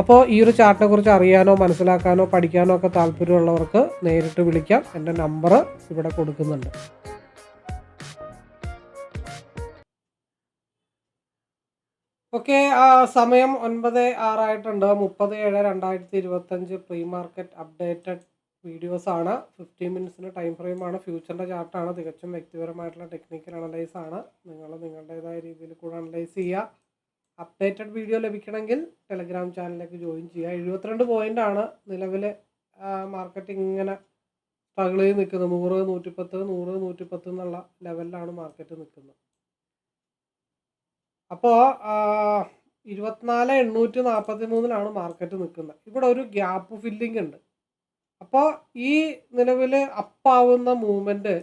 അപ്പോൾ ഈ ഒരു ചാർട്ടിനെ കുറിച്ച് അറിയാനോ മനസ്സിലാക്കാനോ പഠിക്കാനോ ഒക്കെ താല്പര്യമുള്ളവർക്ക് നേരിട്ട് വിളിക്കാം. എന്റെ നമ്പർ ഇവിടെ കൊടുക്കുന്നുണ്ട്. ഓക്കെ സമയം ഒൻപത് ആറായിട്ടുണ്ട്. മുപ്പത് ഏഴ് രണ്ടായിരത്തി ഇരുപത്തഞ്ച് പ്രീ മാർക്കറ്റ് അപ്ഡേറ്റഡ് വീഡിയോസ് ആണ്. ഫിഫ്റ്റീൻ മിനിറ്റ്സിന്റെ ടൈം ഫ്രെയിമാണ് ഫ്യൂച്ചറിന്റെ ചാർട്ടാണ്. തികച്ചും വ്യക്തിപരമായിട്ടുള്ള ടെക്നിക്കൽ അനലൈസ് ആണ്. നിങ്ങൾ നിങ്ങളുടേതായ രീതിയിൽ കൂടെ അനലൈസ് ചെയ്യുക. അപ്ഡേറ്റഡ് വീഡിയോ ലഭിക്കണമെങ്കിൽ ടെലഗ്രാം ചാനലിലേക്ക് ജോയിൻ ചെയ്യുക. എഴുപത്തിരണ്ട് പോയിന്റ് ആണ് നിലവിലെ മാർക്കറ്റ് ഇങ്ങനെ സ്ട്രഗിൾ ചെയ്ത് നിൽക്കുന്നത്. നൂറ് നൂറ്റിപ്പത്ത് നൂറ് നൂറ്റിപ്പത്ത് എന്നുള്ള ലെവലിലാണ് മാർക്കറ്റ് നിൽക്കുന്നത്. അപ്പോൾ ഇരുപത്തിനാല് എണ്ണൂറ്റി നാൽപ്പത്തി മൂന്നിലാണ് മാർക്കറ്റ് നിൽക്കുന്നത്. ഇവിടെ ഒരു ഗ്യാപ്പ് ഫില്ലിംഗ് ഉണ്ട്. അപ്പോൾ ഈ നിലവിൽ അപ്പാവുന്ന മൂവ്മെന്റ്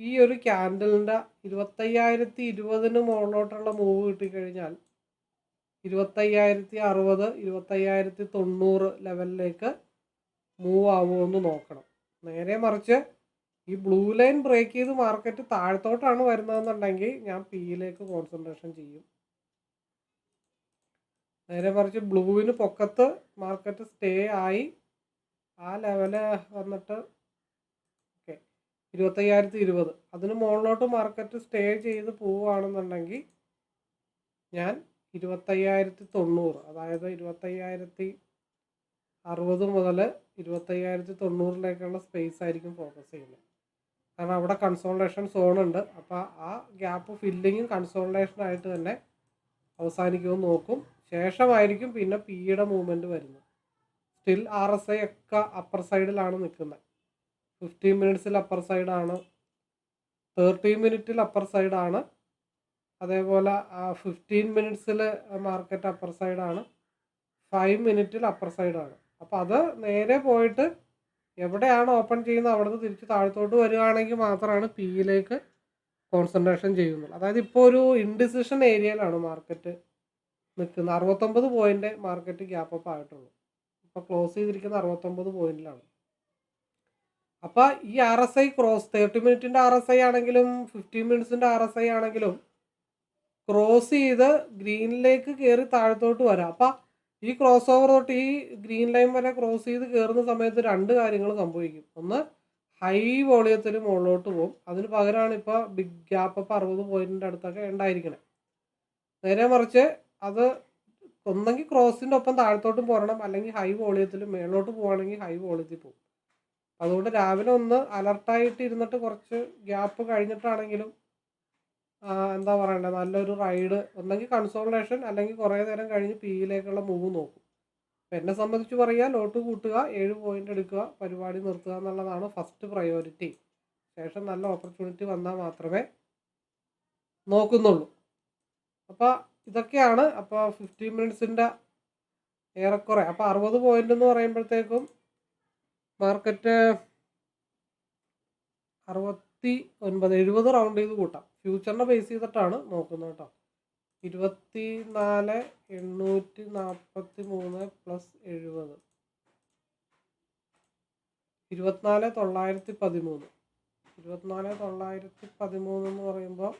ഈ ഒരു ക്യാൻഡലിന്റെ ഇരുപത്തയ്യായിരത്തി ഇരുപതിന് മുകളിലോട്ടുള്ള മൂവ് കിട്ടിക്കഴിഞ്ഞാൽ ഇരുപത്തയ്യായിരത്തി അറുപത് ഇരുപത്തയ്യായിരത്തി തൊണ്ണൂറ് ലെവലിലേക്ക് മൂവ് ആവുമെന്ന് നോക്കണം. നേരെ മറിച്ച് ഈ ബ്ലൂ ലൈൻ ബ്രേക്ക് ചെയ്ത് മാർക്കറ്റ് താഴത്തോട്ടാണ് വരുന്നതെന്നുണ്ടെങ്കിൽ ഞാൻ പിയിലേക്ക് കോൺസെൻട്രേഷൻ ചെയ്യും. നേരെ മറിച്ച് ബ്ലൂവിന് പൊക്കത്ത് മാർക്കറ്റ് സ്റ്റേ ആയി. ആ ലെവൽ വന്നിട്ട് ഇരുപത്തയ്യായിരത്തി ഇരുപത് അതിന് മുകളിലോട്ട് മാർക്കറ്റ് സ്റ്റേ ചെയ്ത് പോവുകയാണെന്നുണ്ടെങ്കിൽ ഞാൻ ഇരുപത്തയ്യായിരത്തി തൊണ്ണൂറ് അതായത് ഇരുപത്തയ്യായിരത്തി അറുപത് മുതൽ ഇരുപത്തയ്യായിരത്തി തൊണ്ണൂറിലേക്കുള്ള സ്പേസ് ആയിരിക്കും ഫോക്കസ് ചെയ്യുന്നത്. കാരണം അവിടെ കൺസോൾട്ടേഷൻ സോൺ ഉണ്ട്. അപ്പോൾ ആ ഗ്യാപ്പ് ഫില്ലിങ്ങും കൺസോൾട്ടേഷനായിട്ട് തന്നെ അവസാനിക്കുമെന്ന് നോക്കും. ശേഷമായിരിക്കും പിന്നെ പിയുടെ മൂവ്മെന്റ് വരുന്നത്. സ്റ്റിൽ ആർ എസ് ഐ ഒക്കെ അപ്പർ സൈഡിലാണ് നിൽക്കുന്നത്. ഫിഫ്റ്റീൻ മിനിറ്റ്സിൽ അപ്പർ സൈഡാണ് തേർട്ടീൻ മിനിറ്റിൽ അപ്പർ സൈഡാണ് അതേപോലെ ഫിഫ്റ്റീൻ മിനിറ്റ്സിൽ മാർക്കറ്റ് അപ്പർ സൈഡാണ് ഫൈവ് മിനിറ്റിൽ അപ്പർ സൈഡാണ് അപ്പോൾ അത് നേരെ പോയിട്ട് എവിടെയാണ് ഓപ്പൺ ചെയ്യുന്നത് അവിടെ നിന്ന് തിരിച്ച് താഴത്തോട്ട് വരികയാണെങ്കിൽ മാത്രമാണ് പിയിലേക്ക് കോൺസെൻട്രേഷൻ ചെയ്യുന്നത്. അതായത് ഇപ്പോൾ ഒരു ഇൻഡിസിഷൻ ഏരിയയിലാണ് മാർക്കറ്റ് നിൽക്കുന്നത്. അറുപത്തൊമ്പത് പോയിന്റ് മാർക്കറ്റ് ഗ്യാപ്പ് അപ്പ് ആയിട്ടുള്ളൂ. ഇപ്പോൾ ക്ലോസ് ചെയ്തിരിക്കുന്ന അറുപത്തൊമ്പത് പോയിന്റിലാണ് അപ്പോൾ ഈ R S I cross thirty മിനിറ്റിന്റെ R S I ആണെങ്കിലും ഫിഫ്റ്റീൻ മിനിറ്റ്സിന്റെ ആർ എസ് ഐ ആണെങ്കിലും ക്രോസ് ചെയ്ത് ഗ്രീനിലേക്ക് കയറി താഴത്തോട്ട് വരാം. അപ്പം ഈ ക്രോസ് ഓവർ തൊട്ട് ഈ ഗ്രീൻ ലൈൻ വരെ ക്രോസ് ചെയ്ത് കയറുന്ന സമയത്ത് രണ്ട് കാര്യങ്ങൾ സംഭവിക്കും. ഒന്ന് ഹൈ വോളിയത്തിൽ മുകളിലോട്ട് പോകും അതിന് പകരമാണ് ഇപ്പോൾ ബിഗ് ഗ്യാപ്പ് അപ്പ് അറുപത് പോയിന്റിന്റെ അടുത്തൊക്കെ ഉണ്ടായിരിക്കണേ. നേരെ മറിച്ച് അത് ഒന്നെങ്കിൽ ക്രോസിന്റെ ഒപ്പം താഴത്തോട്ടും പോരണം. അല്ലെങ്കിൽ ഹൈ വോളിയത്തിൽ മേളോട്ട് പോവുകയാണെങ്കിൽ ഹൈ വോളിയത്തിൽ പോകും അതുകൊണ്ട് രാവിലെ ഒന്ന് അലർട്ടായിട്ട് ഇരുന്നിട്ട് കുറച്ച് ഗ്യാപ്പ് കഴിഞ്ഞിട്ടാണെങ്കിലും എന്താ പറയണ്ടേ നല്ലൊരു റൈഡ് ഒന്നെങ്കിൽ കൺസോൾട്ടേഷൻ അല്ലെങ്കിൽ കുറേ നേരം കഴിഞ്ഞ് പിയിലേക്കുള്ള മൂവ് നോക്കും. അപ്പം എന്നെ സംബന്ധിച്ച് പറയുക ലോട്ട് കൂട്ടുക ഏഴ് പോയിന്റ് എടുക്കുക പരിപാടി നിർത്തുക എന്നുള്ളതാണ് ഫസ്റ്റ് പ്രയോറിറ്റി ശേഷം നല്ല ഓപ്പർച്യൂണിറ്റി വന്നാൽ മാത്രമേ നോക്കുന്നുള്ളൂ. അപ്പോൾ ഇതൊക്കെയാണ് അപ്പോൾ ഫിഫ്റ്റീൻ മിനിറ്റ്സിന്റെ ഏറെക്കുറെ. അപ്പോൾ അറുപത് പോയിന്റ് എന്ന് പറയുമ്പോഴത്തേക്കും മാർക്കറ്റ് അറുപത്തി ഒൻപത് എഴുപത് റൗണ്ട് ചെയ്ത് കൂട്ടാം. ഫ്യൂച്ചറിനെ ബേസ് ചെയ്തിട്ടാണ് നോക്കുന്നത് കേട്ടോ. ഇരുപത്തി നാല് എണ്ണൂറ്റി നാൽപ്പത്തി മൂന്ന് പ്ലസ് എഴുപത്. ഇരുപത്തിനാല് തൊള്ളായിരത്തി പതിമൂന്ന്. ഇരുപത്തിനാല് തൊള്ളായിരത്തി പതിമൂന്ന് എന്ന് പറയുമ്പോൾ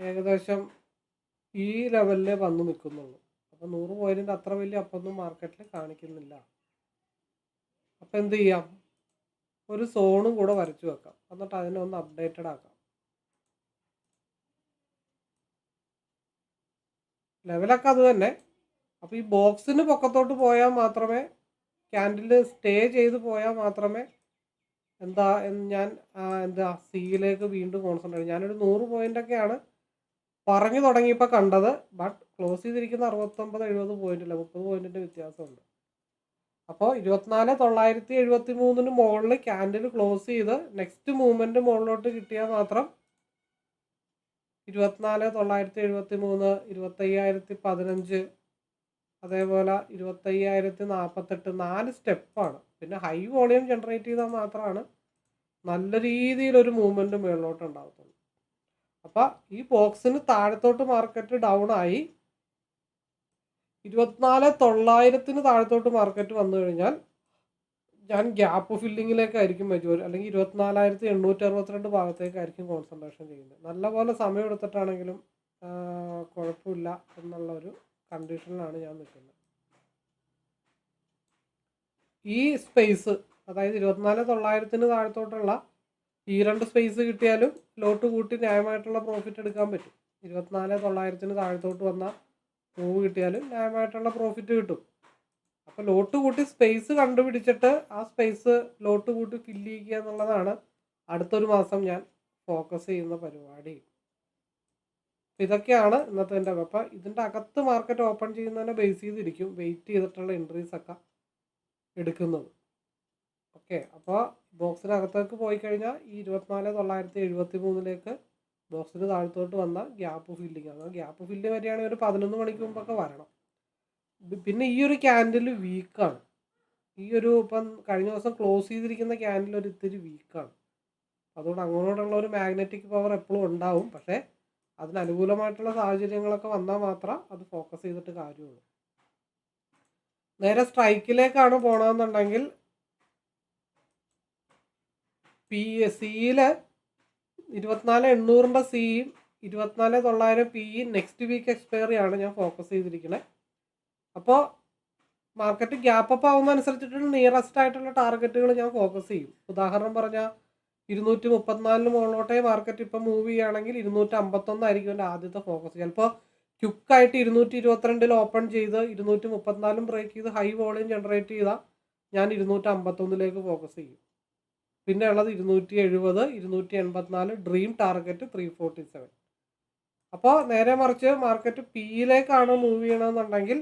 ഏകദേശം ഈ ലെവലിൽ വന്ന് നിൽക്കുന്നുള്ളൂ. അപ്പോൾ നൂറ് പോയിന്റ് അത്ര വലിയ അപ്പൊന്നും മാർക്കറ്റിൽ കാണിക്കുന്നില്ല. അപ്പോൾ എന്ത് ചെയ്യാം? ഒരു സോണും കൂടെ വരച്ചു വെക്കാം. എന്നിട്ട് അതിനെ ഒന്ന് അപ്ഡേറ്റഡ് ആക്കാം. ലെവലൊക്കെ അത് തന്നെ. അപ്പോൾ ഈ ബോക്സിന് പൊക്കത്തോട്ട് പോയാൽ മാത്രമേ ക്യാൻഡിൽ സ്റ്റേ ചെയ്ത് പോയാൽ മാത്രമേ എന്താ ഞാൻ എന്താ സിയിലേക്ക് വീണ്ടും കോൺസെൻട്രേറ്റ് ഞാനൊരു നൂറ് പോയിന്റൊക്കെയാണ് പറഞ്ഞു തുടങ്ങിയപ്പോൾ കണ്ടത്. ബട്ട് ക്ലോസ് ചെയ്തിരിക്കുന്ന അറുപത്തൊമ്പത് എഴുപത് പോയിന്റില്ല മുപ്പത് പോയിന്റിന്റെ വ്യത്യാസമുണ്ട്. അപ്പോൾ ഇരുപത്തിനാല് തൊള്ളായിരത്തി എഴുപത്തി മൂന്നിന് മുകളിൽ ക്യാൻഡിൽ ക്ലോസ് ചെയ്ത് നെക്സ്റ്റ് മൂവ്മെന്റ് മുകളിലോട്ട് കിട്ടിയാൽ മാത്രം ഇരുപത്തിനാല് തൊള്ളായിരത്തി എഴുപത്തി മൂന്ന് ഇരുപത്തയ്യായിരത്തി പതിനഞ്ച് അതേപോലെ ഇരുപത്തയ്യായിരത്തി നാൽപ്പത്തെട്ട് നാല് സ്റ്റെപ്പാണ്. പിന്നെ ഹൈ വോളിയം ജനറേറ്റ് ചെയ്താൽ മാത്രമാണ് നല്ല രീതിയിലൊരു മൂവ്മെന്റ് മുകളിലോട്ട് ഉണ്ടാകത്തുള്ളൂ അപ്പോൾ ഈ ബോക്സിന് താഴത്തോട്ട് മാർക്കറ്റ് ഡൗൺ ആയി. ഇരുപത്തിനാല് തൊള്ളായിരത്തിന് താഴത്തോട്ട് മാർക്കറ്റ് വന്നു കഴിഞ്ഞാൽ ഞാൻ ഗ്യാപ്പ് ഫില്ലിങ്ങിലേക്കായിരിക്കും മെജോറി അല്ലെങ്കിൽ ഇരുപത്തിനാലായിരത്തി എണ്ണൂറ്റി അറുപത്തിരണ്ട് ഭാഗത്തേക്കായിരിക്കും കോൺസെൻട്രേഷൻ ചെയ്യുന്നത്. നല്ലപോലെ സമയം എടുത്തിട്ടാണെങ്കിലും കുഴപ്പമില്ല എന്നുള്ള ഒരു കണ്ടീഷനിലാണ് ഞാൻ നിൽക്കുന്നത്. ഈ സ്പേസ് അതായത് ഇരുപത്തിനാല് തൊള്ളായിരത്തിന് താഴത്തോട്ടുള്ള ഈ രണ്ട് സ്പേസ് കിട്ടിയാലും ലോട്ട് കൂട്ടി ന്യായമായിട്ടുള്ള പ്രോഫിറ്റ് എടുക്കാൻ പറ്റും. ഇരുപത്തിനാല് തൊള്ളായിരത്തിന് താഴത്തോട്ട് വന്ന മൂവ് കിട്ടിയാലും ന്യായമായിട്ടുള്ള പ്രോഫിറ്റ് കിട്ടും. അപ്പോൾ ലോട്ട് കൂട്ടി സ്പേസ് കണ്ടുപിടിച്ചിട്ട് ആ സ്പേസ് ലോട്ട് കൂട്ടി ഫില്ല് ചെയ്യുക എന്നുള്ളതാണ് അടുത്തൊരു മാസം ഞാൻ ഫോക്കസ് ചെയ്യുന്ന പരിപാടി. ഇതൊക്കെയാണ് ഇന്നത്തെ എന്റെ അപ്പം ഇതിന്റെ അകത്ത് മാർക്കറ്റ് ഓപ്പൺ ചെയ്യുന്നതിനെ ബേസ് ചെയ്തിരിക്കും. വെയിറ്റ് ചെയ്തിട്ടുള്ള എൻട്രീസ് ഒക്കെ എടുക്കുന്നത്. ഓക്കെ അപ്പോൾ ബോക്സിനകത്തേക്ക് പോയി കഴിഞ്ഞാൽ ഈ ഇരുപത്തിനാല് തൊള്ളായിരത്തി എഴുപത്തി മൂന്നിലേക്ക് ബോക്സിന് താഴത്തോട്ട് വന്ന ഗ്യാപ്പ് ഫില്ലിങ് ആണ്. ഗ്യാപ്പ് ഫില്ല് വരികയാണെങ്കിൽ ഒരു പതിനൊന്ന് മണിക്ക് മുമ്പൊക്കെ വരണം. പിന്നെ ഈ ഒരു ക്യാൻഡിൽ വീക്കാണ് ഈ ഒരു ഇപ്പം കഴിഞ്ഞ ദിവസം ക്ലോസ് ചെയ്തിരിക്കുന്ന ക്യാൻഡിൽ ഒരു ഇത്തിരി വീക്കാണ് അതുകൊണ്ട് അങ്ങോട്ടുള്ള ഒരു മാഗ്നറ്റിക് പവർ എപ്പോഴും ഉണ്ടാവും. പക്ഷേ അതിന് അനുകൂലമായിട്ടുള്ള സാഹചര്യങ്ങളൊക്കെ വന്നാൽ മാത്രം അത് ഫോക്കസ് ചെയ്തിട്ട് കാര്യമുള്ളൂ. നേരെ സ്ട്രൈക്കിലേക്കാണ് പോകണമെന്നുണ്ടെങ്കിൽ പി എസ് സിയിൽ ഇരുപത്തിനാല് എണ്ണൂറിന്റെ സിയും ഇരുപത്തിനാല് തൊള്ളായിരം P E next week expiry ആണ് ഞാൻ ഫോക്കസ് ചെയ്തിരിക്കുന്നത് അപ്പോൾ മാർക്കറ്റ് ഗ്യാപ്പ് അപ്പ് അനുസരിച്ചിട്ടുള്ള നിയറസ്റ്റ് ആയിട്ടുള്ള ടാർഗറ്റുകൾ ഞാൻ ഫോക്കസ് ചെയ്യും. ഉദാഹരണം പറഞ്ഞാൽ ഇരുന്നൂറ്റി മുപ്പത്തിനാലിന് മുകളിലോട്ടേ മാർക്കറ്റ് ഇപ്പം മൂവ് ചെയ്യുകയാണെങ്കിൽ ഇരുന്നൂറ്റി അമ്പത്തൊന്നായിരിക്കും എന്റെ ആദ്യത്തെ ഫോക്കസ് ചിലപ്പോൾ ക്യുക്കായിട്ട് ഇരുന്നൂറ്റി ഇരുപത്തിരണ്ടിൽ ഓപ്പൺ ചെയ്ത് ഇരുന്നൂറ്റി മുപ്പത്തിനാലും ബ്രേക്ക് ചെയ്ത് ഹൈ വോളിയം ജനറേറ്റ് ചെയ്താൽ ഞാൻ ഇരുന്നൂറ്റി അമ്പത്തൊന്നിലേക്ക് ഫോക്കസ് ചെയ്യും. പിന്നെ ഉള്ളത് ഇരുന്നൂറ്റി എഴുപത് ഇരുന്നൂറ്റി എൺപത്തിനാല് dream target three forty seven അപ്പോൾ നേരെ മറിച്ച് മാർക്കറ്റ് പിയിലേക്കാണ് മൂവ് ചെയ്യണമെന്നുണ്ടെങ്കിൽ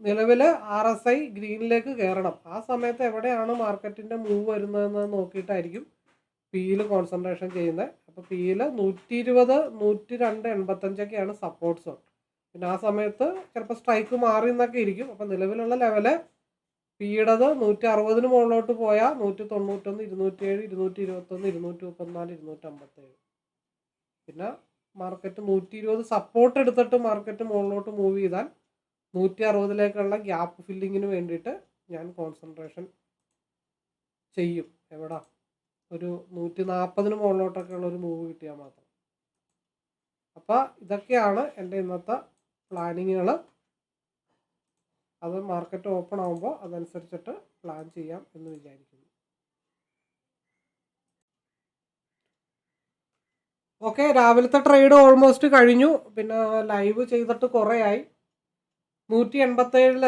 നിലവിൽ ആർ എസ് ഐ ഗ്രീനിലേക്ക് കയറണം. ആ സമയത്ത് എവിടെയാണ് മാർക്കറ്റിന്റെ മൂവ് വരുന്നതെന്ന് നോക്കിയിട്ടായിരിക്കും പിയിൽ കോൺസെൻട്രേഷൻ ചെയ്യുന്നത്. അപ്പോൾ പിയിൽ നൂറ്റി ഇരുപത് നൂറ്റി രണ്ട് എൺപത്തഞ്ചൊക്കെയാണ് സപ്പോർട്ട് സോൺ പിന്നെ ആ സമയത്ത് ചിലപ്പോൾ സ്ട്രൈക്ക് മാറി എന്നൊക്കെ ഇരിക്കും. അപ്പോൾ നിലവിലുള്ള ലെവൽ പിയുടേത് നൂറ്റി അറുപതിന് മുകളിലോട്ട് പോയാൽ നൂറ്റി തൊണ്ണൂറ്റൊന്ന് ഇരുന്നൂറ്റി ഏഴ് ഇരുന്നൂറ്റി ഇരുപത്തൊന്ന് ഇരുന്നൂറ്റി മുപ്പത്തിനാല് ഇരുന്നൂറ്റി അമ്പത്തേഴ് പിന്നെ മാർക്കറ്റ് നൂറ്റി ഇരുപത് സപ്പോർട്ട് എടുത്തിട്ട് മാർക്കറ്റ് മുകളിലോട്ട് മൂവ് ചെയ്താൽ നൂറ്റി അറുപതിലേക്കുള്ള ഗ്യാപ്പ് ഫില്ലിങ്ങിന് വേണ്ടിയിട്ട് ഞാൻ കോൺസെൻട്രേഷൻ ചെയ്യും. എവിടെ? ഒരു നൂറ്റി നാൽപ്പതിന് മുകളിലോട്ടൊക്കെ ഉള്ള ഒരു മൂവ് കിട്ടിയാൽ മാത്രം. അപ്പോൾ ഇതൊക്കെയാണ് എന്റെ ഇന്നത്തെ പ്ലാനിങ്ങുകൾ അത് മാർക്കറ്റ് ഓപ്പൺ ആകുമ്പോൾ അതനുസരിച്ചിട്ട് പ്ലാൻ ചെയ്യാം എന്ന് വിചാരിക്കുന്നു. ഓക്കെ രാവിലത്തെ ട്രേഡ് ഓൾമോസ്റ്റ് കഴിഞ്ഞു. പിന്നെ ലൈവ് ചെയ്തിട്ട് കുറേ ആയി നൂറ്റി എൺപത്തേഴിൽ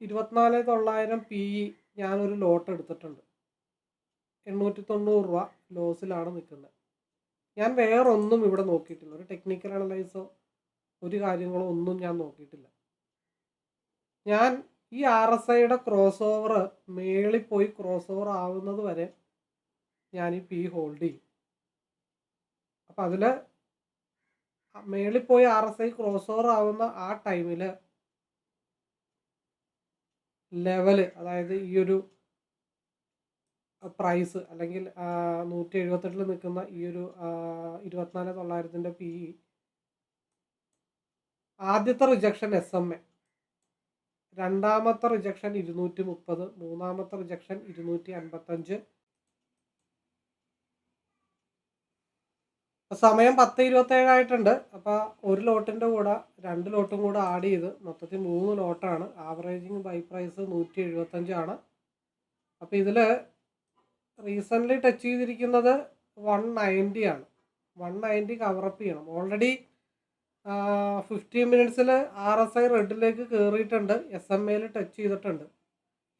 ഇരുപത്തിനാല് തൊള്ളായിരം പി ഇ ഞാനൊരു ലോട്ട് എടുത്തിട്ടുണ്ട്. എണ്ണൂറ്റി തൊണ്ണൂറ് രൂപ ലോസിലാണ് നിൽക്കുന്നത്. ഞാൻ വേറൊന്നും ഇവിടെ നോക്കിയിട്ടില്ല. ഒരു ടെക്നിക്കൽ അനലൈസോ ഒരു കാര്യങ്ങളോ ഒന്നും ഞാൻ നോക്കിയിട്ടില്ല. ഞാൻ ഈ ആർ എസ് ഐയുടെ ക്രോസ് ഓവർ മേളിൽ പോയി ക്രോസ് ഓവർ ആവുന്നത് വരെ ഞാൻ ഈ പി ഹോൾഡ് ചെയ്യും. അപ്പം അതിൽ മേളിൽ പോയി R S I cross over ആവുന്ന ആ ടൈമിൽ ലെവൽ അതായത് ഈ ഒരു പ്രൈസ് അല്ലെങ്കിൽ നൂറ്റി എഴുപത്തെട്ടിൽ നിൽക്കുന്ന ഈ ഒരു ഇരുപത്തിനാല് തൊള്ളായിരത്തിന്റെ പി ആദ്യത്തെ റിജക്ഷൻ എസ് എം എ രണ്ടാമത്തെ റിജക്ഷൻ ഇരുന്നൂറ്റി മുപ്പത് മൂന്നാമത്തെ റിജക്ഷൻ ഇരുന്നൂറ്റി അൻപത്തഞ്ച് സമയം പത്ത് ഇരുപത്തേഴായിട്ടുണ്ട് അപ്പോൾ ഒരു ലോട്ടിന്റെ കൂടെ രണ്ട് ലോട്ടും കൂടെ ആഡ് ചെയ്ത് മൊത്തത്തിൽ മൂന്ന് ലോട്ടാണ്. ആവറേജിങ് ബൈ പ്രൈസ് നൂറ്റി എഴുപത്തഞ്ചാണ് അപ്പോൾ ഇതിൽ റീസെന്റ്ലി ടച്ച് ചെയ്തിരിക്കുന്നത് വൺ നയന്റി ആണ്. വൺ നയന്റി കവറപ്പ് ചെയ്യണം. ഓൾറെഡി ഫിഫ്റ്റീൻ മിനിറ്റ്സിൽ ആർ എസ് ഐ റെഡിലേക്ക് കയറിയിട്ടുണ്ട് എസ് എം എയിൽ ടച്ച് ചെയ്തിട്ടുണ്ട്.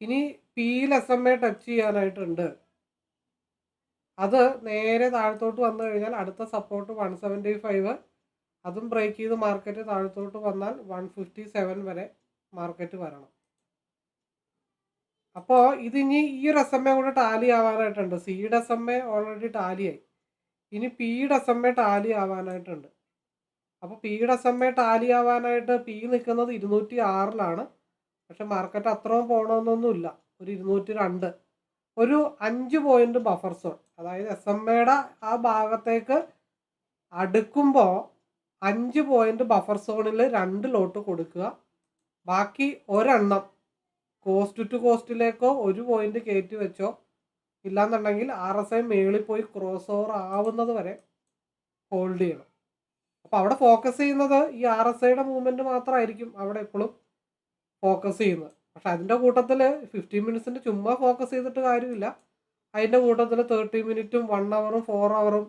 ഇനി പിയിൽ എസ് എം എ ടച്ച് ചെയ്യാനായിട്ടുണ്ട്. അത് നേരെ താഴത്തോട്ട് വന്നു കഴിഞ്ഞാൽ അടുത്ത സപ്പോർട്ട് വൺ സെവന്റി ഫൈവ് അതും ബ്രേക്ക് ചെയ്ത് മാർക്കറ്റ് താഴത്തോട്ട് വന്നാൽ വൺ ഫിഫ്റ്റി സെവൻ വരെ മാർക്കറ്റ് വരണം. അപ്പോൾ ഇതിനി ഈ ഒരു എസ് എം എ കൂടെ ടാലി ആവാനായിട്ടുണ്ട്. സിയുടെ എസ് എം എ ഓൾറെഡി ടാലിയായി ഇനി പിയുടെ എസ് എം എ ടാലി ആവാനായിട്ടുണ്ട്. അപ്പോൾ പിയുടെ സമയം ടാലി ആവാനായിട്ട് പി നിൽക്കുന്നത് ഇരുന്നൂറ്റി ആറിലാണ് പക്ഷെ മാർക്കറ്റ് അത്രയും പോകണമെന്നൊന്നുമില്ല ഒരു ഇരുന്നൂറ്റി രണ്ട് ഒരു അഞ്ച് പോയിന്റ് ബഫർ സോൺ അതായത് എസ് എം എയുടെ ആ ഭാഗത്തേക്ക് അടുക്കുമ്പോൾ അഞ്ച് പോയിന്റ് ബഫർ സോണിൽ രണ്ട് ലോട്ട് കൊടുക്കുക. ബാക്കി ഒരെണ്ണം കോസ്റ്റ് ടു കോസ്റ്റിലേക്കോ ഒരു പോയിന്റ് കയറ്റി വെച്ചോ. ഇല്ലാന്നുണ്ടെങ്കിൽ ആർ എസ് ഐ മേളിൽ പോയി ക്രോസ് ഓവർ ആവുന്നത് വരെ ഹോൾഡ് ചെയ്യണം. അപ്പോൾ അവിടെ ഫോക്കസ് ചെയ്യുന്നത് ഈ ആർ എസ് ഐയുടെ മൂവ്മെന്റ് മാത്രമായിരിക്കും അവിടെ എപ്പോഴും ഫോക്കസ് ചെയ്യുന്നത്. പക്ഷെ അതിന്റെ കൂട്ടത്തിൽ ഫിഫ്റ്റീൻ മിനിറ്റ്സിന്റെ ചുമ്മാ ഫോക്കസ് ചെയ്തിട്ട് കാര്യമില്ല. അതിന്റെ കൂട്ടത്തിൽ തേർട്ടി മിനിറ്റും വൺ അവറും ഫോർ അവറും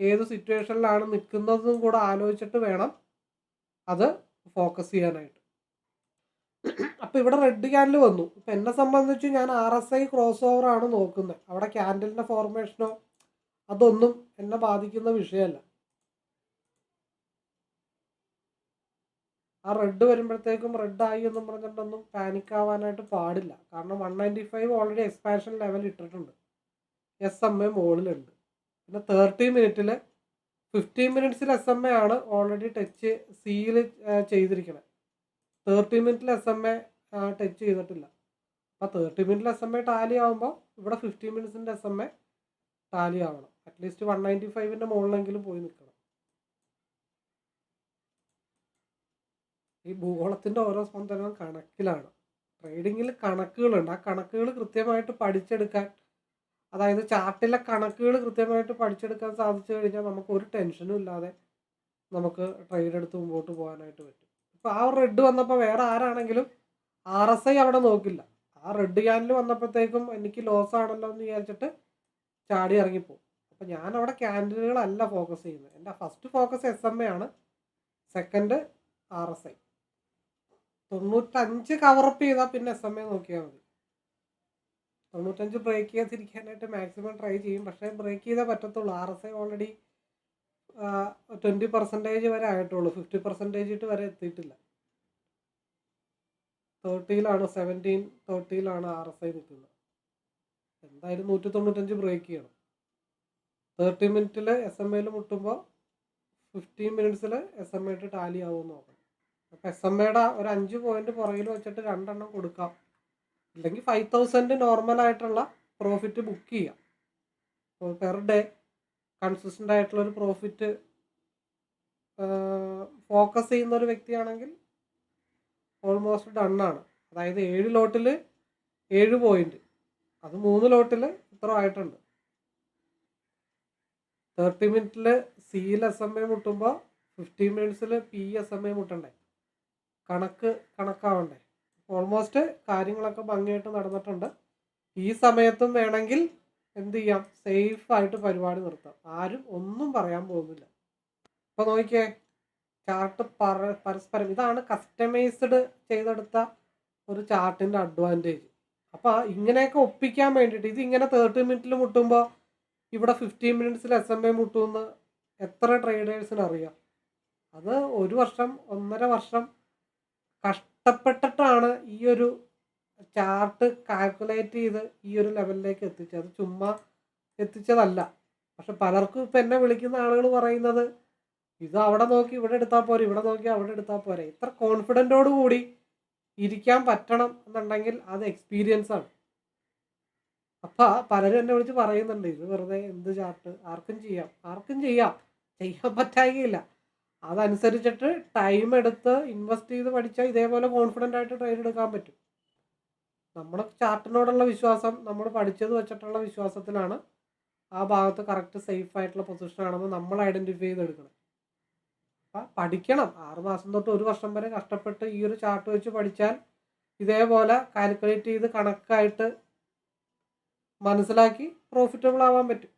ഏത് സിറ്റുവേഷനിലാണ് നിൽക്കുന്നതും കൂടെ ആലോചിച്ചിട്ട് വേണം അത് ഫോക്കസ് ചെയ്യാനായിട്ട്. അപ്പോൾ ഇവിടെ റെഡ് ക്യാൻഡിൽ വന്നു. ഇപ്പം എന്നെ സംബന്ധിച്ച് ഞാൻ R S I cross over ആണ് നോക്കുന്നത്. അവിടെ ക്യാൻഡലിന്റെ ഫോർമേഷനോ അതൊന്നും എന്നെ ബാധിക്കുന്ന വിഷയമല്ല. ആ റെഡ് വരുമ്പോഴത്തേക്കും റെഡ് ആയി എന്നും പറഞ്ഞിട്ടൊന്നും പാനിക് ആവാനായിട്ട് പാടില്ല. കാരണം one ninety five already expansion level ഇട്ടിട്ടുണ്ട്. എസ് എം എ മുകളിലുണ്ട്. പിന്നെ തേർട്ടി മിനിറ്റിൽ ഫിഫ്റ്റീൻ മിനിറ്റ്സിൽ എസ് എം എ ആണ് ഓൾറെഡി ടച്ച് സീൽ ചെയ്തിരിക്കുന്നത് തേർട്ടി മിനിറ്റിൽ എസ് എം എ ടച്ച് ചെയ്തിട്ടില്ല. അപ്പോൾ തേർട്ടി മിനിറ്റിൽ എസ് എം എ ടാലി ആവുമ്പോൾ ഇവിടെ ഫിഫ്റ്റീൻ മിനിറ്റ്സിന്റെ എസ് എം എ ടാലി ആവണം. അറ്റ്ലീസ്റ്റ് വൺ നയന്റി ഫൈവിന്റെ മുകളിലെങ്കിലും പോയി നിൽക്കണം ഈ ഭൂഗോളത്തിന്റെ ഓരോ സ്പന്ദനവും കണക്കിലാണ്. ട്രേഡിങ്ങിൽ കണക്കുകളുണ്ട്. ആ കണക്കുകൾ കൃത്യമായിട്ട് പഠിച്ചെടുക്കാൻ അതായത് ചാർട്ടിലെ കണക്കുകൾ കൃത്യമായിട്ട് പഠിച്ചെടുക്കാൻ സാധിച്ചു കഴിഞ്ഞാൽ നമുക്ക് ഒരു ടെൻഷനും ഇല്ലാതെ നമുക്ക് ട്രേഡ് എടുത്ത് മുമ്പോട്ട് പോകാനായിട്ട് പറ്റും. ഇപ്പോൾ ആ റെഡ് വന്നപ്പോൾ വേറെ ആരാണെങ്കിലും ആർ എസ് ഐ അവിടെ നോക്കില്ല. ആ റെഡ് ക്യാനിൽ വന്നപ്പോഴത്തേക്കും എനിക്ക് ലോസ് ആണല്ലോ എന്ന് വിചാരിച്ചിട്ട് ചാടി ഇറങ്ങിപ്പോകും. അപ്പോൾ ഞാൻ അവിടെ ക്യാൻഡിലുകളല്ല ഫോക്കസ് ചെയ്യുന്നത്. എന്റെ first focus S M A ആണ്. സെക്കൻഡ് ആർ എസ് ഐ തൊണ്ണൂറ്റഞ്ച് കവറപ്പ് ചെയ്താൽ പിന്നെ എസ് എം എ നോക്കിയാൽ മതി. തൊണ്ണൂറ്റഞ്ച് ബ്രേക്ക് ചെയ്യാതിരിക്കാനായിട്ട് മാക്സിമം ട്രൈ ചെയ്യും. പക്ഷേ ബ്രേക്ക് ചെയ്തേ പറ്റത്തുള്ളൂ. R S I already twenty percentage വരെ ആയിട്ടുള്ളൂ. ഫിഫ്റ്റി പെർസെന്റേജ് വരെ എത്തിയിട്ടില്ല. തേർട്ടിയിലാണ് സെവന്റീൻ തേർട്ടിയിലാണ് ആർ എസ് ഐ നിൽക്കുന്നത്. എന്തായാലും നൂറ്റി തൊണ്ണൂറ്റഞ്ച് ബ്രേക്ക് ചെയ്യണം തേർട്ടി മിനിറ്റിൽ എസ് എം എയിൽ മുട്ടുമ്പോൾ ഫിഫ്റ്റീൻ മിനിറ്റ്സിൽ എസ് എം എ ഇട്ട് ടാലി ആവുമെന്ന് നോക്കണം അപ്പോൾ എസ് എം എയുടെ ഒരു അഞ്ച് പോയിന്റ് പുറകിൽ വെച്ചിട്ട് രണ്ടെണ്ണം കൊടുക്കാം. അല്ലെങ്കിൽ ഫൈവ് തൗസൻഡ് നോർമലായിട്ടുള്ള പ്രോഫിറ്റ് ബുക്ക് ചെയ്യാം. അപ്പോൾ പെർ ഡേ കൺസിസ്റ്റന്റ് ആയിട്ടുള്ള ഒരു പ്രോഫിറ്റ് ഫോക്കസ് ചെയ്യുന്ന ഒരു വ്യക്തിയാണെങ്കിൽ ഓൾമോസ്റ്റ് ഡണ്ണാണ് അതായത് ഏഴ് ലോട്ടിൽ ഏഴ് പോയിന്റ് അത് മൂന്ന് ലോട്ടിൽ ഇത്ര ആയിട്ടുണ്ട്. തേർട്ടി മിനിറ്റിൽ സിയിൽ എസ് എം എ മുട്ടുമ്പോൾ ഫിഫ്റ്റീൻ മിനിറ്റ്സിൽ പി എസ് എം എ മുട്ടണ്ടേ? കണക്ക് കണക്കാവണ്ടേ. ഓൾമോസ്റ്റ് കാര്യങ്ങളൊക്കെ ഭംഗിയായിട്ട് നടന്നിട്ടുണ്ട്. ഈ സമയത്തും വേണമെങ്കിൽ എന്ത് ചെയ്യാം? സേഫ് ആയിട്ട് പരിപാടി നിർത്താം. ആരും ഒന്നും പറയാൻ പോകുന്നില്ല. ഇപ്പൊ നോക്കിയേ ചാർട്ട് പറ പരസ്പരം ഇതാണ് കസ്റ്റമൈസ്ഡ് ചെയ്തെടുത്ത ഒരു ചാർട്ടിന്റെ അഡ്വാന്റേജ് അപ്പോൾ ഇങ്ങനെയൊക്കെ ഒപ്പിക്കാൻ വേണ്ടിയിട്ട് ഇത് ഇങ്ങനെ തേർട്ടി മിനിറ്റിൽ മുട്ടുമ്പോൾ ഇവിടെ ഫിഫ്റ്റീൻ മിനിറ്റ്സിൽ എസ് എം എ മുട്ടുമെന്ന് എത്ര ട്രേഡേഴ്സിന് അറിയാം? അത് ഒരു വർഷം ഒന്നര വർഷം കഷ്ടപ്പെട്ടിട്ടാണ് ഈ ഒരു ചാർട്ട് കാൽക്കുലേറ്റ് ചെയ്ത് ഈ ഒരു ലെവലിലേക്ക് എത്തിച്ചത്. ചുമ്മാ എത്തിച്ചതല്ല. പക്ഷെ പലർക്കും ഇപ്പം എന്നെ വിളിക്കുന്ന ആളുകൾ പറയുന്നത് ഇത് അവിടെ നോക്കി ഇവിടെ എടുത്താൽ പോരെ ഇവിടെ നോക്കി അവിടെ എടുത്താൽ പോരെ. ഇത്ര കോൺഫിഡന്റോട് കൂടി ഇരിക്കാൻ പറ്റണം എന്നുണ്ടെങ്കിൽ അത് എക്സ്പീരിയൻസ് ആണ്. അപ്പം പലരും എന്നെ വിളിച്ച് പറയുന്നുണ്ട് ഇത് വെറുതെ എന്ത് ചാർട്ട്? ആർക്കും ചെയ്യാം ആർക്കും ചെയ്യാം. ചെയ്യാൻ പറ്റായികയില്ല. അതനുസരിച്ചിട്ട് ടൈം എടുത്ത് ഇൻവെസ്റ്റ് ചെയ്ത് പഠിച്ചാൽ ഇതേപോലെ കോൺഫിഡന്റ് ആയിട്ട് ട്രേഡ് എടുക്കാൻ പറ്റും. നമ്മുടെ ചാർട്ടിനോടുള്ള വിശ്വാസം നമ്മൾ പഠിച്ചത് വെച്ചിട്ടുള്ള വിശ്വാസത്തിലാണ് ആ ഭാഗത്ത് കറക്റ്റ് സേഫ് ആയിട്ടുള്ള പൊസിഷൻ ആണെന്ന് നമ്മൾ ഐഡന്റിഫൈ ചെയ്തെടുക്കണം അപ്പം പഠിക്കണം. ആറുമാസം തൊട്ട് ഒരു വർഷം വരെ കഷ്ടപ്പെട്ട് ഈ ഒരു ചാർട്ട് വെച്ച് പഠിച്ചാൽ ഇതേപോലെ കാൽക്കുലേറ്റ് ചെയ്ത് കണക്കായിട്ട് മനസ്സിലാക്കി പ്രോഫിറ്റബിൾ ആവാൻ പറ്റും.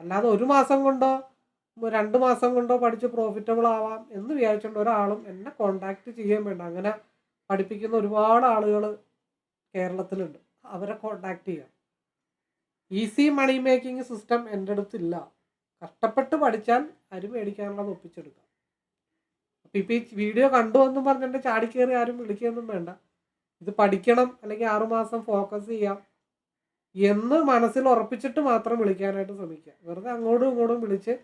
അല്ലാതെ ഒരു മാസം കൊണ്ടോ രണ്ട് മാസം കൊണ്ടോ പഠിച്ച് പ്രോഫിറ്റബിൾ ആവാം എന്ന് വിചാരിച്ചുകൊണ്ട് ഒരാളും എന്നെ കോണ്ടാക്ട് ചെയ്യാൻ വേണ്ട. അങ്ങനെ പഠിപ്പിക്കുന്ന ഒരുപാട് ആളുകൾ കേരളത്തിലുണ്ട്. അവരെ കോണ്ടാക്ട് ചെയ്യാം. ഈസി മണി മേക്കിംഗ് സിസ്റ്റം എന്റെ അടുത്തില്ല കഷ്ടപ്പെട്ട് പഠിച്ചാൽ അരി മേടിക്കാനുള്ളത് ഒപ്പിച്ചെടുക്കാം. അപ്പം ഇപ്പം ഈ വീഡിയോ കണ്ടു എന്നും പറഞ്ഞിട്ട് ചാടിക്കേറി ആരും വിളിക്കുകയൊന്നും വേണ്ട. ഇത് പഠിക്കണം അല്ലെങ്കിൽ ആറുമാസം ഫോക്കസ് ചെയ്യാം എന്ന് മനസ്സിൽ ഉറപ്പിച്ചിട്ട് മാത്രം വിളിക്കാനായിട്ട് ശ്രമിക്കുക. വെറുതെ അങ്ങോട്ടും ഇങ്ങോട്ടും വിളിച്ച്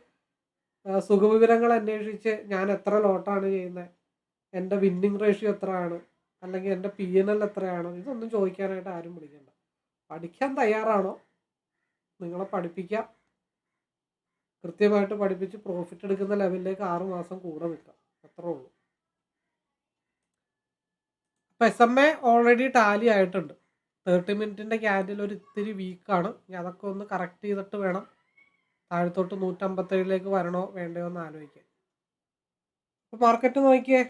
സുഖവിവരങ്ങൾ അന്വേഷിച്ച് ഞാൻ എത്ര ലോട്ടാണ് ചെയ്യുന്നത് എന്റെ വിന്നിങ് റേഷ്യോ എത്രയാണ്? അല്ലെങ്കിൽ എന്റെ പി എൻ എൽ എത്രയാണ്? ഇതൊന്നും ചോദിക്കാനായിട്ട് ആരും വിളിക്കണ്ട. പഠിക്കാൻ തയ്യാറാണോ? നിങ്ങളെ പഠിപ്പിക്കാം. കൃത്യമായിട്ട് പഠിപ്പിച്ച് പ്രോഫിറ്റ് എടുക്കുന്ന ലെവലിലേക്ക് ആറ് മാസം കൂടെ നിൽക്കാം. അത്രേ ഉള്ളൂ. അപ്പം S M A already tally ആയിട്ടുണ്ട്. തേർട്ടി മിനിറ്റിന്റെ ക്യാൻഡിൽ ഒരു ഇത്തിരി വീക്കാണ് ഇനി അതൊക്കെ ഒന്ന് കറക്റ്റ് ചെയ്തിട്ട് വേണം. താഴത്തോട്ട് നൂറ്റമ്പത്തേഴിലേക്ക് വരണോ വേണ്ടയോ എന്ന് ആലോചിക്കുക. അപ്പോൾ മാർക്കറ്റ് നോക്കിയേ.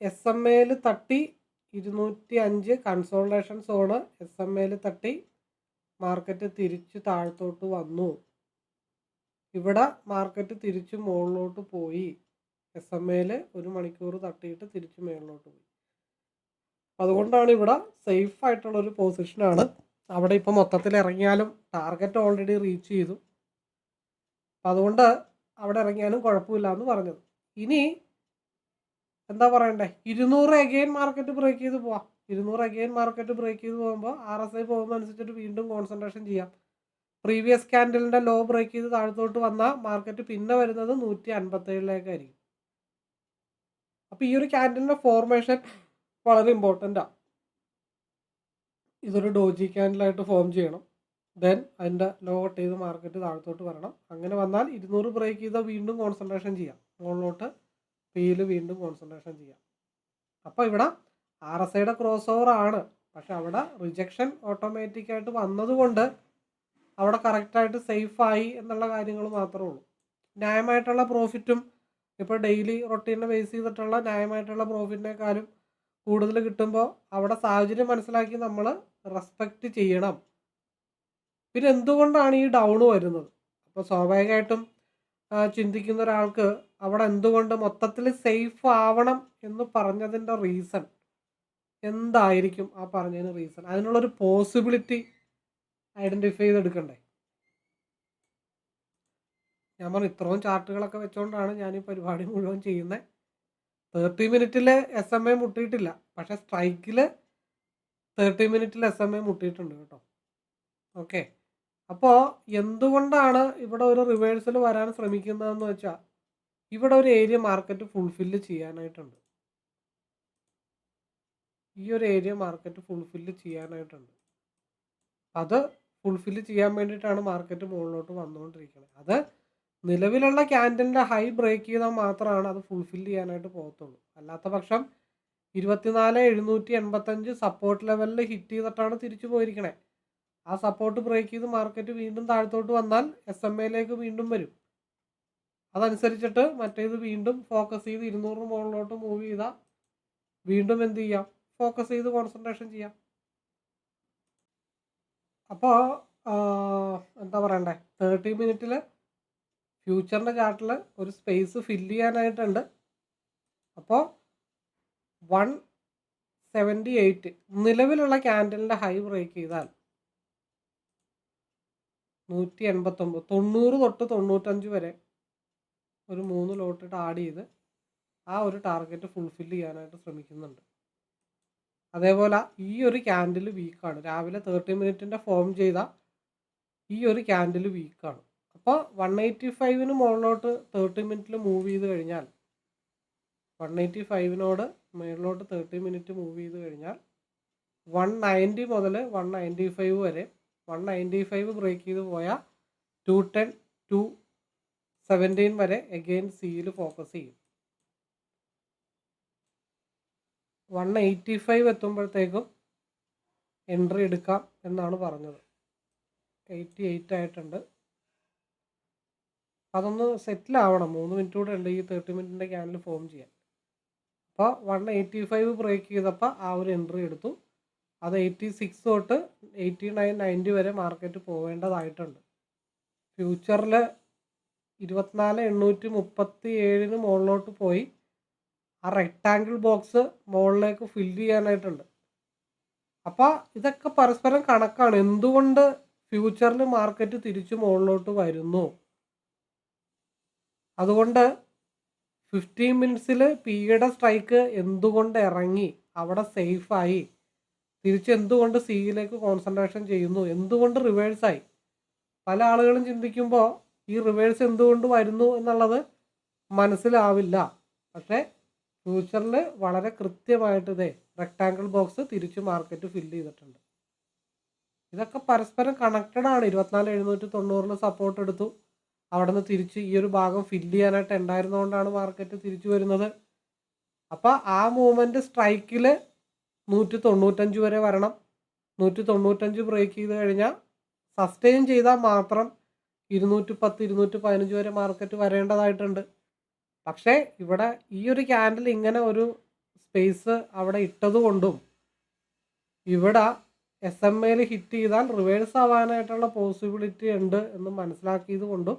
എസ് എം എയിൽ തട്ടി. ഇരുന്നൂറ്റി അഞ്ച് കൺസോൾട്ടേഷൻ സോണ് എസ് എം എയിൽ തട്ടി. മാർക്കറ്റ് തിരിച്ച് താഴത്തോട്ട് വന്നു. ഇവിടെ മാർക്കറ്റ് തിരിച്ച് മുകളിലോട്ട് പോയി. എസ് എം എയിൽ ഒരു മണിക്കൂർ തട്ടിയിട്ട് തിരിച്ച് മുകളിലോട്ട് പോയി. അതുകൊണ്ടാണ് ഇവിടെ സേഫ് ആയിട്ടുള്ള ഒരു പൊസിഷനാണ് അവിടെ ഇപ്പോൾ മൊത്തത്തിൽ ഇറങ്ങിയാലും ടാർഗറ്റ് ഓൾറെഡി റീച്ച് ചെയ്തു. അപ്പം അതുകൊണ്ട് അവിടെ ഇറങ്ങിയാലും കുഴപ്പമില്ല എന്ന് പറഞ്ഞത്. ഇനി എന്താ പറയണ്ടേ? ഇരുന്നൂറ് അഗെയിൻ മാർക്കറ്റ് ബ്രേക്ക് ചെയ്ത് പോവാം. ഇരുന്നൂറ് അഗെയിൻ മാർക്കറ്റ് ബ്രേക്ക് ചെയ്ത് പോകുമ്പോൾ ആർ എസ് ഐ പോകുന്നതനുസരിച്ചിട്ട് വീണ്ടും കോൺസെൻട്രേഷൻ ചെയ്യാം. പ്രീവിയസ് ക്യാൻഡലിന്റെ ലോ ബ്രേക്ക് ചെയ്ത് താഴത്തോട്ട് വന്നാൽ മാർക്കറ്റ് പിന്നെ വരുന്നത് നൂറ്റി അൻപത്തേഴിലേക്കായിരിക്കും അപ്പോൾ ഈ ഒരു ക്യാൻഡലിന്റെ ഫോർമേഷൻ വളരെ ഇമ്പോർട്ടന്റാണ് ഇതൊരു ഡോജി ക്യാൻഡലായിട്ട് ഫോം ചെയ്യണം. ദെൻ അതിന്റെ ലോ കട്ട് ചെയ്ത് മാർക്കറ്റ് താഴത്തോട്ട് വരണം. അങ്ങനെ വന്നാൽ ഇരുന്നൂറ് ബ്രേക്ക് ചെയ്താൽ വീണ്ടും കോൺസെൻട്രേഷൻ ചെയ്യാം. മുകളിലോട്ട് പിയിൽ വീണ്ടും കോൺസെൻട്രേഷൻ ചെയ്യാം. അപ്പോൾ ഇവിടെ ആർ എസ് ഐയുടെ ക്രോസ് ഓവർ ആണ്. പക്ഷെ അവിടെ റിജക്ഷൻ ഓട്ടോമാറ്റിക്കായിട്ട് വന്നതുകൊണ്ട് അവിടെ കറക്റ്റായിട്ട് സേഫായി എന്നുള്ള കാര്യങ്ങൾ മാത്രമേ ഉള്ളൂ. ന്യായമായിട്ടുള്ള പ്രോഫിറ്റും ഇപ്പോൾ ഡെയിലി റൊട്ടീനെ ബേസ് ചെയ്തിട്ടുള്ള ന്യായമായിട്ടുള്ള പ്രോഫിറ്റിനേക്കാളും കൂടുതൽ കിട്ടുമ്പോൾ അവിടെ സാഹചര്യം മനസ്സിലാക്കി നമ്മൾ റെസ്പെക്റ്റ് ചെയ്യണം. പിന്നെ എന്തുകൊണ്ടാണ് ഈ ഡൗൺ വരുന്നത്? അപ്പോൾ സ്വാഭാവികമായിട്ടും ചിന്തിക്കുന്ന ഒരാൾക്ക് അവിടെ എന്തുകൊണ്ട് മൊത്തത്തിൽ സേഫ് ആവണം എന്ന് പറഞ്ഞതിന്റെ റീസൺ എന്തായിരിക്കും ആ പറഞ്ഞതിന് റീസൺ അതിനുള്ളൊരു പോസിബിലിറ്റി ഐഡന്റിഫൈ ചെയ്തെടുക്കണ്ടേ? ഞാൻ പറഞ്ഞു ഇത്രയും ചാർട്ടുകളൊക്കെ വെച്ചുകൊണ്ടാണ് ഞാൻ ഈ പരിപാടി മുഴുവൻ ചെയ്യുന്നത് തേർട്ടി മിനിറ്റിൽ എസ് എം എ മുട്ടിയിട്ടില്ല. പക്ഷെ സ്ട്രൈക്കിൽ തേർട്ടി മിനിറ്റിൽ എസ് എം എ മുട്ടിയിട്ടുണ്ട് കേട്ടോ. ഓക്കെ അപ്പോൾ എന്തുകൊണ്ടാണ് ഇവിടെ ഒരു റിവേഴ്സൽ വരാൻ ശ്രമിക്കുന്നതെന്ന് വെച്ചാൽ ഇവിടെ ഒരു ഏരിയ മാർക്കറ്റ് ഫുൾഫില്ല് ചെയ്യാനായിട്ടുണ്ട്. ഈ ഒരു ഏരിയ മാർക്കറ്റ് ഫുൾഫില്ല് ചെയ്യാനായിട്ടുണ്ട്. അത് ഫുൾഫില്ല് ചെയ്യാൻ വേണ്ടിയിട്ടാണ് മാർക്കറ്റ് മുകളിലോട്ട് വന്നുകൊണ്ടിരിക്കുന്നത്. അത് നിലവിലുള്ള ക്യാൻഡലിന്റെ ഹൈ ബ്രേക്ക് ചെയ്താൽ മാത്രമാണ് അത് ഫുൾഫില്ല് ചെയ്യാനായിട്ട് പോകത്തുള്ളൂ. അല്ലാത്ത പക്ഷം ഇരുപത്തിനാല് എഴുന്നൂറ്റി എൺപത്തഞ്ച് സപ്പോർട്ട് ലെവലിൽ ഹിറ്റ് ചെയ്തിട്ടാണ് തിരിച്ചു പോയിരിക്കണേ. ആ സപ്പോർട്ട് ബ്രേക്ക് ചെയ്ത് മാർക്കറ്റ് വീണ്ടും താഴത്തോട്ട് വന്നാൽ എസ് എം എയിലേക്ക് വീണ്ടും വരും. അതനുസരിച്ചിട്ട് മറ്റേത് വീണ്ടും ഫോക്കസ് ചെയ്ത് ഇരുന്നൂറ് മുകളിലോട്ട് മൂവ് ചെയ്താൽ വീണ്ടും എന്ത് ചെയ്യാം? ഫോക്കസ് ചെയ്ത് കോൺസെൻട്രേഷൻ ചെയ്യാം. അപ്പോൾ എന്താ പറയണ്ടേ? തേർട്ടി മിനിറ്റിൽ ഫ്യൂച്ചറിന്റെ ചാർട്ടിൽ ഒരു സ്പേസ് ഫില്ല് ചെയ്യാനായിട്ടുണ്ട്. അപ്പോൾ വൺ സെവന്റി എയ്റ്റ് നിലവിലുള്ള ക്യാൻഡലിന്റെ ഹൈ ബ്രേക്ക് ചെയ്താൽ നൂറ്റി എൺപത്തൊമ്പത് തൊണ്ണൂറ് തൊട്ട് തൊണ്ണൂറ്റഞ്ച് വരെ ഒരു മൂന്ന് ലോട്ടിട്ട് ആഡ് ചെയ്ത് ആ ഒരു ടാർഗറ്റ് ഫുൾഫിൽ ചെയ്യാനായിട്ട് ശ്രമിക്കുന്നുണ്ട്. അതേപോലെ ഈ ഒരു ക്യാൻഡിൽ വീക്കാണ് രാവിലെ തേർട്ടി മിനിറ്റിന്റെ ഫോം ചെയ്ത ഈ ഒരു ക്യാൻഡിൽ വീക്കാണ് അപ്പോൾ വൺ എയ്റ്റി ഫൈവിന് മുകളിലോട്ട് തേർട്ടി മിനിറ്റിൽ മൂവ് ചെയ്ത് കഴിഞ്ഞാൽ വൺ എയ്റ്റി ഫൈവിനോട് മുകളിലോട്ട് തേർട്ടി മിനിറ്റ് മൂവ് ചെയ്ത് കഴിഞ്ഞാൽ വൺ നയന്റി മുതൽ വൺ നയന്റി ഫൈവ് വരെ വൺ നയന്റി ഫൈവ് ബ്രേക്ക് ചെയ്ത് പോയാൽ ടു ടെൻ ടു സെവന്റീൻ വരെ എഗെയിൻ സിയിൽ ഫോക്കസ് ചെയ്യും. വൺ എയ്റ്റി ഫൈവ് എത്തുമ്പോഴത്തേക്കും എൻട്രി എടുക്കാം എന്നാണ് പറഞ്ഞത്. എയ്റ്റി എയ്റ്റ് ആയിട്ടുണ്ട്. അതൊന്ന് സെറ്റിൽ ആവണം. മൂന്ന് മിനിറ്റ് കൂടെ ഉണ്ട് ഈ തേർട്ടി മിനിറ്റിന്റെ ക്യാനൽ ഫോം ചെയ്യാൻ. അപ്പോൾ വൺ എയ്റ്റി ഫൈവ് ബ്രേക്ക് ചെയ്തപ്പോൾ ആ ഒരു എൻട്രി എടുത്തു. അത് എയ്റ്റി സിക്സ് തൊട്ട് എയ്റ്റി നയൻ നയന്റി വരെ മാർക്കറ്റ് പോവേണ്ടതായിട്ടുണ്ട്. ഫ്യൂച്ചറിൽ ഇരുപത്തിനാല് എണ്ണൂറ്റി മുപ്പത്തി ഏഴിന് മുകളിലോട്ട് പോയി. ആ റെക്റ്റാങ്കിൾ ബോക്സ് മുകളിലേക്ക് ഫില്ല് ചെയ്യാനായിട്ടുണ്ട്. അപ്പോൾ ഇതൊക്കെ പരസ്പരം കണക്കാണ്. എന്തുകൊണ്ട് ഫ്യൂച്ചറിൽ മാർക്കറ്റ് തിരിച്ചു മുകളിലോട്ട് വരുന്നു? അതുകൊണ്ട് ഫിഫ്റ്റീൻ മിനിറ്റ്സിൽ പിയുടെ സ്ട്രൈക്ക് എന്തുകൊണ്ട് ഇറങ്ങി? അവിടെ സേഫായി തിരിച്ച് എന്തുകൊണ്ട് സിയിലേക്ക് കോൺസെൻട്രേഷൻ ചെയ്യുന്നു? എന്തുകൊണ്ട് റിവേഴ്സായി പല ആളുകളും ചിന്തിക്കുമ്പോൾ ഈ റിവേഴ്സ് എന്തുകൊണ്ട് വരുന്നു എന്നുള്ളത് മനസ്സിലാവില്ല. പക്ഷേ ഫ്യൂച്ചറിൽ വളരെ കൃത്യമായിട്ട് ഇതേ റെക്ടാങ്കിൾ ബോക്സ് തിരിച്ച് മാർക്കറ്റ് ഫില്ല് ചെയ്തിട്ടുണ്ട്. ഇതൊക്കെ പരസ്പരം കണക്റ്റഡ് ആണ്. ഇരുപത്തിനാല് എഴുന്നൂറ്റി തൊണ്ണൂറിൽ സപ്പോർട്ട് എടുത്തു. അവിടെ നിന്ന് തിരിച്ച് ഈ ഒരു ഭാഗം ഫില്ല് ചെയ്യാനായിട്ട് ഉണ്ടായിരുന്നതുകൊണ്ടാണ് മാർക്കറ്റ് തിരിച്ചു വരുന്നത്? അപ്പോൾ ആ മൂവ്മെന്റ് സ്ട്രൈക്കിൽ നൂറ്റി തൊണ്ണൂറ്റഞ്ച് വരെ വരണം. നൂറ്റി തൊണ്ണൂറ്റഞ്ച് ബ്രേക്ക് ചെയ്ത് കഴിഞ്ഞാൽ സസ്റ്റെയിൻ ചെയ്താൽ മാത്രം ഇരുന്നൂറ്റി പത്ത് ഇരുന്നൂറ്റി പതിനഞ്ച് വരെ മാർക്കറ്റ് വരേണ്ടതായിട്ടുണ്ട്. പക്ഷേ ഇവിടെ ഈ ഒരു ക്യാൻഡിൽ ഇങ്ങനെ ഒരു സ്പേസ് അവിടെ ഇട്ടതുകൊണ്ടും ഇവിടെ എസ് എം എയിൽ ഹിറ്റ് ചെയ്താൽ റിവേഴ്സ് ആവാനായിട്ടുള്ള പോസിബിലിറ്റി ഉണ്ട് എന്ന് മനസ്സിലാക്കിയത് കൊണ്ടും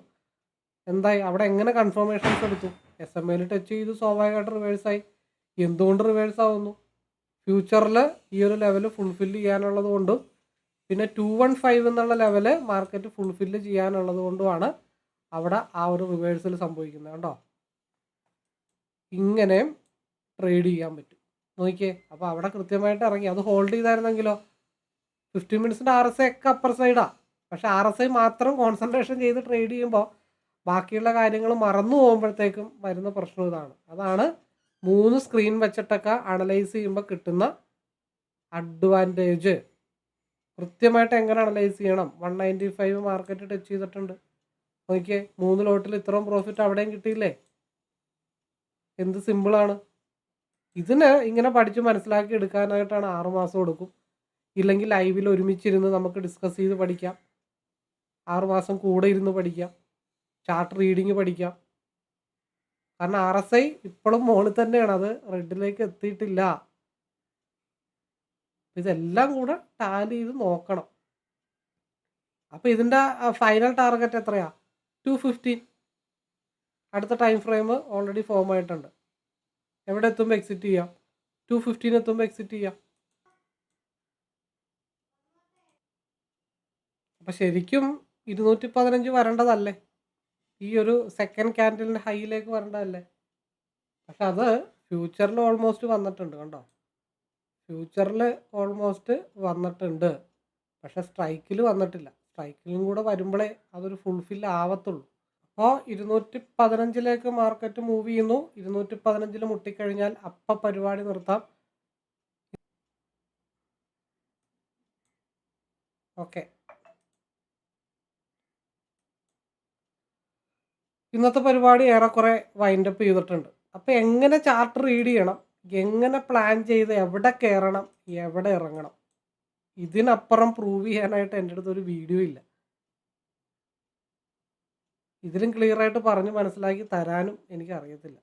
എന്തായി അവിടെ എങ്ങനെ കൺഫർമേഷൻസ് എടുത്തു? എസ് എം എയിൽ ടച്ച് ചെയ്ത് സ്വാഭാവികമായിട്ട് റിവേഴ്സായി എന്തുകൊണ്ട് റിവേഴ്സ് ആവുന്നു? ഫ്യൂച്ചറിൽ ഈ ഒരു ലെവൽ ഫുൾഫില്ല് ചെയ്യാനുള്ളത് കൊണ്ടും പിന്നെ ടു വൺ ഫൈവ് എന്നുള്ള ലെവൽ മാർക്കറ്റ് ഫുൾഫില്ല് ചെയ്യാനുള്ളത് കൊണ്ടുമാണ് അവിടെ ആ ഒരു റിവേഴ്സൽ സംഭവിക്കുന്നത് കേട്ടോ ഇങ്ങനെയും ട്രേഡ് ചെയ്യാൻ പറ്റും. നോക്കിയേ അപ്പോൾ അവിടെ കൃത്യമായിട്ട് ഇറങ്ങി. അത് ഹോൾഡ് ചെയ്തായിരുന്നെങ്കിലോ? ഫിഫ്റ്റീൻ മിനിറ്റ്സിന്റെ ആർ എസ് ഐ ഒക്കെ അപ്പർ സൈഡാണ് പക്ഷേ ആർ എസ് ഐ മാത്രം കോൺസെൻട്രേഷൻ ചെയ്ത് ട്രേഡ് ചെയ്യുമ്പോൾ ബാക്കിയുള്ള കാര്യങ്ങൾ മറന്നു പോകുമ്പോഴത്തേക്കും വരുന്ന പ്രശ്നം ഇതാണ്. അതാണ് മൂന്ന് സ്ക്രീൻ വെച്ചിട്ടൊക്കെ അനലൈസ് ചെയ്യുമ്പോൾ കിട്ടുന്ന അഡ്വാന്റേജ് കൃത്യമായിട്ട് എങ്ങനെ അനലൈസ് ചെയ്യണം? One ninety five market touch ചെയ്തിട്ടുണ്ട്. നോക്കിയേ മൂന്ന് ലോട്ടിൽ ഇത്രയും പ്രോഫിറ്റ് അവിടെയും കിട്ടിയില്ലേ? എന്ത് സിമ്പിളാണ് ഇതിന് ഇങ്ങനെ പഠിച്ച് മനസ്സിലാക്കി എടുക്കാനായിട്ടാണ് ആറ് മാസം എടുക്കും. ഇല്ലെങ്കിൽ ലൈവിൽ ഒരുമിച്ചിരുന്ന് നമുക്ക് ഡിസ്കസ് ചെയ്ത് പഠിക്കാം. ആറുമാസം കൂടെ ഇരുന്ന് പഠിക്കാം. ചാർട്ട് റീഡിങ് പഠിക്കാം. കാരണം ആർ എസ് ഐ ഇപ്പോഴും മുകളിൽ തന്നെയാണ്. അത് റെഡിലേക്ക് എത്തിയിട്ടില്ല. ഇതെല്ലാം കൂടെ ടാലി ചെയ്ത് നോക്കണം. അപ്പോൾ ഇതിന്റെ ഫൈനൽ ടാർഗറ്റ് എത്രയാ? ടു ഫിഫ്റ്റീൻ അടുത്ത ടൈം ഫ്രെയിം ഓൾറെഡി ഫോം ആയിട്ടുണ്ട്. എവിടെ എത്തുമ്പോൾ എക്സിറ്റ് ചെയ്യാം? ടു ഫിഫ്റ്റീൻ എത്തുമ്പോൾ എക്സിറ്റ് ചെയ്യാം. അപ്പം ശരിക്കും ഇരുന്നൂറ്റി പതിനഞ്ച് വരേണ്ടതല്ലേ? ഈ ഒരു സെക്കൻഡ് ക്യാൻഡിലിന്റെ ഹൈയിലേക്ക് വരേണ്ടതല്ലേ? പക്ഷെ അത് ഫ്യൂച്ചറിൽ ഓൾമോസ്റ്റ് വന്നിട്ടുണ്ട് കണ്ടോ? ഫ്യൂച്ചറിൽ ഓൾമോസ്റ്റ് വന്നിട്ടുണ്ട്. പക്ഷെ സ്ട്രൈക്കിൽ വന്നിട്ടില്ല. സ്ട്രൈക്കിലും കൂടെ വരുമ്പോഴേ അതൊരു ഫുൾഫിൽ ആവത്തുള്ളൂ. അപ്പോൾ ഇരുന്നൂറ്റി പതിനഞ്ചിലേക്ക് മാർക്കറ്റ് മൂവ് ചെയ്യുന്നു. ഇരുന്നൂറ്റി പതിനഞ്ചിൽ മുട്ടിക്കഴിഞ്ഞാൽ അപ്പം പരിപാടി നിർത്താം. ഓക്കെ ഇന്നത്തെ പരിപാടി ഏറെക്കുറെ വൈൻഡപ്പ് ചെയ്തിട്ടുണ്ട്. അപ്പോൾ എങ്ങനെ ചാർട്ട് റീഡ് ചെയ്യണം? എങ്ങനെ പ്ലാൻ ചെയ്ത് എവിടെ കയറണം എവിടെ ഇറങ്ങണം? ഇതിനപ്പുറം പ്രൂവ് ചെയ്യാനായിട്ട് എന്റെ അടുത്ത് ഒരു വീഡിയോ ഇല്ല. ഇതിലും ക്ലിയർ ആയിട്ട് പറഞ്ഞ് മനസ്സിലാക്കി തരാനും എനിക്കറിയത്തില്ല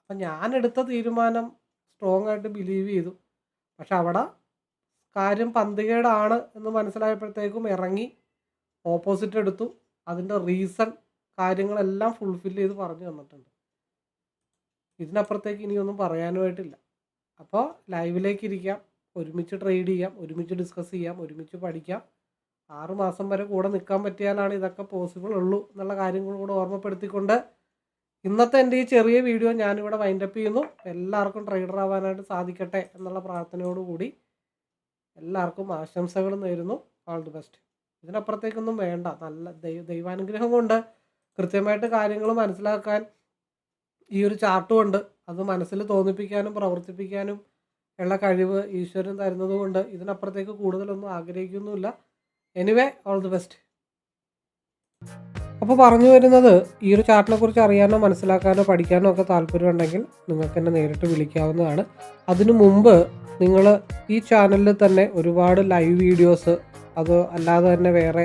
അപ്പം ഞാൻ എടുത്ത തീരുമാനം സ്ട്രോങ് ആയിട്ട് ബിലീവ് ചെയ്തു. പക്ഷെ അവിടെ കാര്യം പന്തികേടാണ് എന്ന് മനസ്സിലായപ്പോഴത്തേക്കും ഇറങ്ങി ഓപ്പോസിറ്റ് എടുത്തു. അതിന്റെ റീസൺ കാര്യങ്ങളെല്ലാം ഫുൾഫിൽ ചെയ്ത് പറഞ്ഞു തന്നിട്ടുണ്ട്. ഇതിനപ്പുറത്തേക്ക് ഇനിയൊന്നും പറയാനുമായിട്ടില്ല. അപ്പോൾ ലൈവിലേക്ക് ഇരിക്കാം. ഒരുമിച്ച് ട്രേഡ് ചെയ്യാം. ഒരുമിച്ച് ഡിസ്കസ് ചെയ്യാം. ഒരുമിച്ച് പഠിക്കാം. ആറ് മാസം വരെ കൂടെ നിൽക്കാൻ പറ്റിയാലാണ് ഇതൊക്കെ പോസിബിൾ ഉള്ളൂ എന്നുള്ള കാര്യങ്ങൾ കൂടെ ഓർമ്മപ്പെടുത്തിക്കൊണ്ട് ഇന്നത്തെ എന്റെ ഈ ചെറിയ വീഡിയോ ഞാനിവിടെ വൈൻഡപ്പ് ചെയ്യുന്നു. എല്ലാവർക്കും ട്രേഡർ ആവാനായിട്ട് സാധിക്കട്ടെ എന്നുള്ള പ്രാർത്ഥനയോടുകൂടി എല്ലാവർക്കും ആശംസകൾ നേരുന്നു. ഓൾ ദി ബെസ്റ്റ് ഇതിനപ്പുറത്തേക്കൊന്നും വേണ്ട. നല്ല ദൈവ ദൈവാനുഗ്രഹം കൊണ്ട് കൃത്യമായിട്ട് കാര്യങ്ങൾ മനസ്സിലാക്കാൻ ഈ ഒരു ചാർട്ട് കൊണ്ട് അത് മനസ്സിൽ തോന്നിപ്പിക്കാനും പ്രവർത്തിപ്പിക്കാനും ഉള്ള കഴിവ് ഈശ്വരൻ തരുന്നത് കൊണ്ട് ഇതിനപ്പുറത്തേക്ക് കൂടുതലൊന്നും ആഗ്രഹിക്കുന്നുമില്ല. എനിവേ ഓൾ ദി ബെസ്റ്റ് അപ്പോൾ പറഞ്ഞു വരുന്നത് ഈ ഒരു ചാർട്ടിനെ കുറിച്ച് അറിയാനോ മനസ്സിലാക്കാനോ പഠിക്കാനോ ഒക്കെ താല്പര്യമുണ്ടെങ്കിൽ നിങ്ങൾക്ക് എന്നെ നേരിട്ട് വിളിക്കാവുന്നതാണ്. അതിനു മുമ്പ് നിങ്ങൾ ഈ ചാനലിൽ തന്നെ ഒരുപാട് ലൈവ് വീഡിയോസ് അത് അല്ലാതെ തന്നെ വേറെ